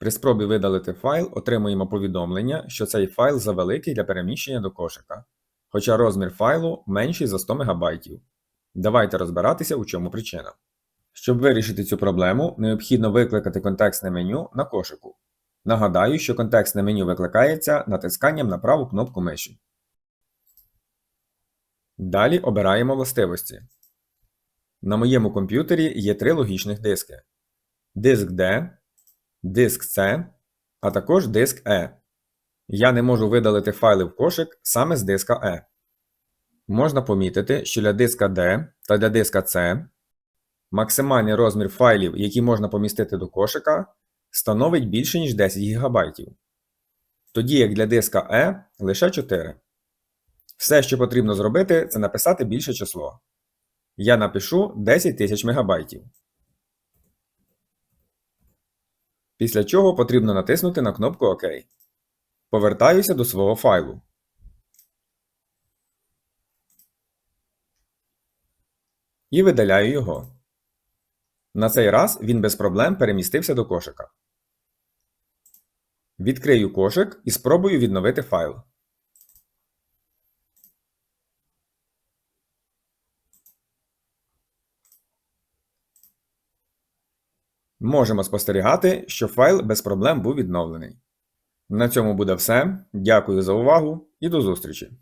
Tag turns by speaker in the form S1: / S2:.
S1: При спробі видалити файл отримуємо повідомлення, що цей файл завеликий для переміщення до кошика, хоча розмір файлу менший за 100 МБ. Давайте розбиратися, у чому причина. Щоб вирішити цю проблему, необхідно викликати контекстне меню на кошику. Нагадаю, що контекстне меню викликається натисканням на праву кнопку миші. Далі обираємо властивості. На моєму комп'ютері є три логічних диски: диск D, диск C, а також диск E. Я не можу видалити файли в кошик саме з диска E. Можна помітити, що для диска D та для диска C максимальний розмір файлів, які можна помістити до кошика, становить більше, ніж 10 ГБ. Тоді як для диска E лише 4. Все, що потрібно зробити, це написати більше число. Я напишу 10 тисяч МБ. Після чого потрібно натиснути на кнопку ОК. Повертаюся до свого файлу. І видаляю його. На цей раз він без проблем перемістився до кошика. Відкрию кошик і спробую відновити файл. Можемо спостерігати, що файл без проблем був відновлений. На цьому буде все. Дякую за увагу і до зустрічі!